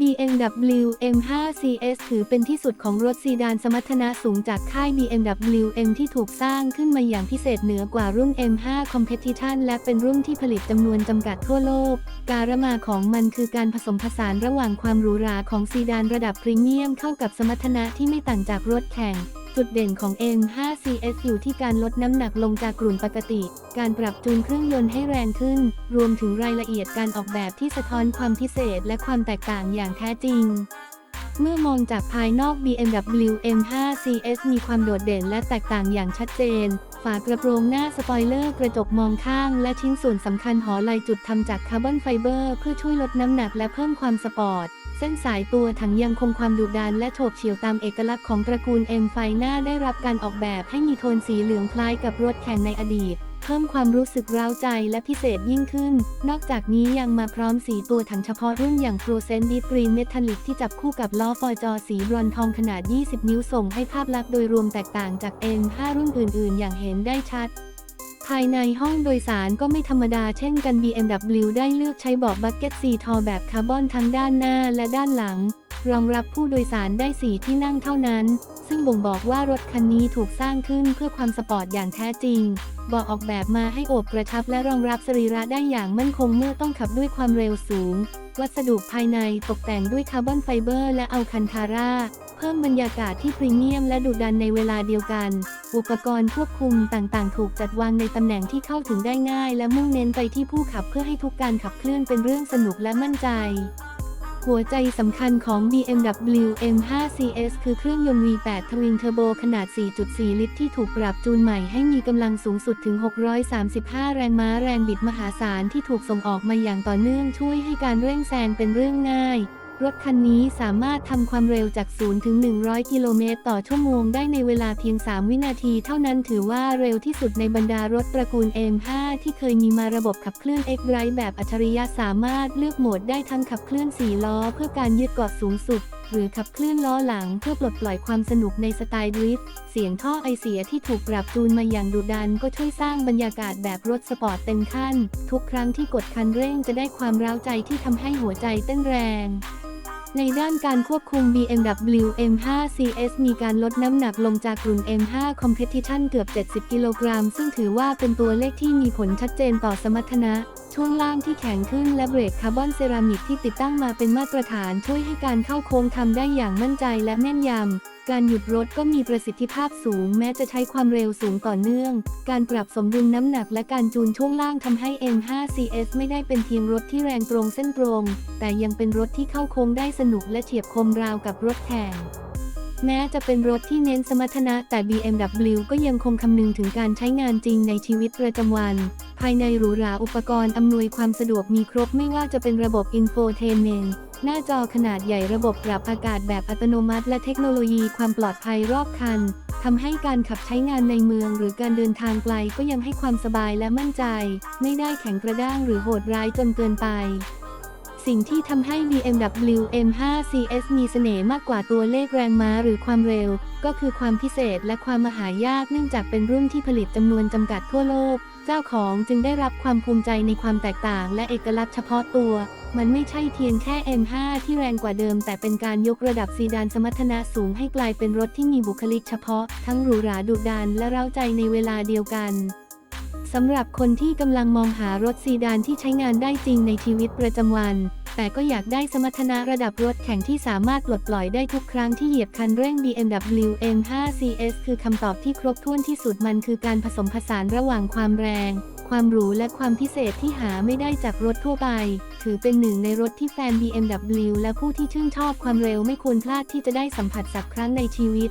BMW M5 CS ถือเป็นที่สุดของรถซีดานสมรรถนะสูงจากค่าย BMW M ที่ถูกสร้างขึ้นมาอย่างพิเศษเหนือกว่ารุ่น M5 Competition และเป็นรุ่นที่ผลิตจำนวนจำกัดทั่วโลก การมาของมันคือการผสมผสานระหว่างความหรูหราของซีดานระดับพรีเมียมเข้ากับสมรรถนะที่ไม่ต่างจากรถแข่ง จุดเด่นของ M5 CS อยู่ที่การลดน้ำหนักลงจากกลุ่มปกติ การปรับจูนเครื่องยนต์ให้แรงขึ้น รวมถึงรายละเอียดการออกแบบที่สะท้อนความพิเศษและความแตกต่างอย่างแท้จริง เมื่อมองจากภายนอก BMW M5 CS มีความโดดเด่นและแตกต่างอย่างชัดเจน ฝากระโปรงหน้าสปอยเลอร์กระจกมองข้างและชิ้นส่วนสำคัญหอลายจุดทำจากคาร์บอนไฟเบอร์เพื่อช่วยลดน้ำหนักและเพิ่มความสปอร์ต เส้นสายตัวถังยังคงความดุดันและโฉบเฉี่ยวตามเอกลักษณ์ของตระกูล M ไฟหน้าได้รับการออกแบบให้มีโทนสีเหลืองคล้ายกับรถแข่งในอดีต เพิ่มความรู้สึกร้าวใจและพิเศษยิ่งขึ้น นอกจากนี้ยังมาพร้อมสีตัวถังเฉพาะรุ่นอย่าง Fluorescent Deep Green Metallic ที่จับคู่กับล้อฟอยจอสีบรอนทองขนาด 20 นิ้วส่งให้ภาพลักษณ์โดยรวมแตกต่างจาก M5 รุ่นอื่น ๆ อย่างเห็นได้ชัด ภายในห้องโดยสารก็ไม่ธรรมดาเช่นกัน BMW ได้เลือกใช้เบาะบักเก็ตซีทอแบบคาร์บอนทั้งด้านหน้าและด้านหลัง รองรับผู้โดยสารได้สี่ที่นั่งเท่านั้น ซึ่งบ่งบอกว่ารถคันนี้ถูกสร้างขึ้นเพื่อความสปอร์ตอย่างแท้จริงเบาะออกแบบมาให้โอบกระชับและรองรับสรีระได้อย่างมั่นคงเมื่อต้องขับด้วยความเร็วสูง วัสดุภายในตกแต่งด้วยคาร์บอนไฟเบอร์และอัลคันทาร่า เพิ่มบรรยากาศที่พรีเมียมและดุดันในเวลาเดียวกัน อุปกรณ์ควบคุมต่างๆ ถูกจัดวางในตำแหน่งที่เข้าถึงได้ง่าย และมุ่งเน้นไปที่ผู้ขับเพื่อให้ทุกการขับเคลื่อนเป็นเรื่องสนุกและมั่นใจหัวใจสำคัญของ BMW M5 CS คือเครื่องยนต์ V8 ทวินเทอร์โบขนาด 4.4 ลิตรที่ถูกปรับจูนใหม่ให้มีกำลังสูงสุดถึง 635 แรงม้าแรงบิดมหาศาลที่ถูกส่งออกมาอย่างต่อเนื่องช่วยให้การเร่งแซงเป็นเรื่องง่าย รถคันนี้สามารถทำความเร็วจาก 0 ถึง 100 กิโลเมตรต่อชั่วโมงได้ในเวลาเพียง 3 วินาทีเท่านั้นถือว่าเร็วที่สุดในบรรดารถตระกูล M5 ที่เคยมีมาระบบขับเคลื่อน X-Drive แบบอัจฉริยะสามารถเลือกโหมดได้ทั้งขับเคลื่อน 4 ล้อเพื่อการยืดเกาะสูงสุด หรือขับเคลื่อนล้อหลังเพื่อปลดปล่อยความสนุกในสไตล์ดริฟต์เสียงท่อไอเสียที่ถูกปรับจูนมาอย่างดุดันก็ช่วยสร้างบรรยากาศแบบรถสปอร์ตเต็มขั้น ทุกครั้งที่กดคันเร่งจะได้ความร้าวใจที่ทำให้หัวใจเต้นแรง ในด้านการควบคุม BMW M5 CS มีการลดน้ำหนักลงจากกลุ่ม M5 Competition เกือบ 70 กิโลกรัม ซึ่งถือว่าเป็นตัวเลขที่มีผลชัดเจนต่อสมรรถนะ ช่วงล่างที่แข็งขึ้นและเบรกคาร์บอนเซรามิกที่ติดตั้งมาเป็นมาตรฐานช่วยให้การเข้าโค้งทำได้อย่างมั่นใจและแม่นยำ การหยุดรถก็มีประสิทธิภาพสูงแม้จะใช้ความเร็วสูงต่อเนื่อง การปรับสมดุลน้ำหนักและการจูนช่วงล่างทำให้ M5 CS ไม่ได้เป็นเพียงรถที่แรงตรงเส้นตรง แต่ยังเป็นรถที่เข้าโค้งได้สนุกและเฉียบคมราวกับรถแข่งแม้จะเป็นรถที่เน้นสมรรถนะแต่ BMW ก็ยังคงคำนึงถึงการใช้งานจริงในชีวิตประจำวัน ภายในหรูหราอุปกรณ์อำนวยความสะดวกมีครบไม่ว่าจะเป็นระบบอินโฟเทนเมนต์หน้าจอขนาดใหญ่ระบบปรับอากาศแบบอัตโนมัติ และเทคโนโลยีความปลอดภัยรอบคันทำให้การขับใช้งานในเมืองหรือการเดินทางไกลก็ยังให้ความสบายและมั่นใจ ไม่ได้แข็งกระด้างหรือโหดร้ายจนเกินไป สิ่งที่ทำให้ BMW M5 CS มีเสน่ห์มากกว่าตัวเลขแรงม้าหรือความเร็ว ก็คือความพิเศษและความมหายากเนื่องจากเป็นรุ่นที่ผลิตจำนวนจำกัดทั่วโลก เจ้าของจึงได้รับความภูมิใจในความแตกต่าง และเอกลักษณ์เฉพาะตัว มันไม่ใช่เพียงแค่ M5 ที่แรงกว่าเดิม แต่เป็นการยกระดับซีดานสมรรถนะสูงให้กลายเป็นรถที่มีบุคลิกเฉพาะ ทั้งหรูหราดุดันและเร้าใจในเวลาเดียวกัน สำหรับคนที่กำลังมองหารถซีดานที่ใช้งานได้จริงในชีวิตประจำวัน แต่ก็อยากได้สมรรถนะระดับรถแข่งที่สามารถปลดปล่อยได้ทุกครั้งที่เหยียบคันเร่ง BMW M5 CS คือคำตอบที่ครบถ้วนที่สุดมันคือการผสมผสานระหว่างความแรง ความหรูและความพิเศษที่หาไม่ได้จากรถทั่วไป ถือเป็นหนึ่งในรถที่แฟน BMW และผู้ที่ชื่นชอบความเร็วไม่ควรพลาดที่จะได้สัมผัสสักครั้งในชีวิต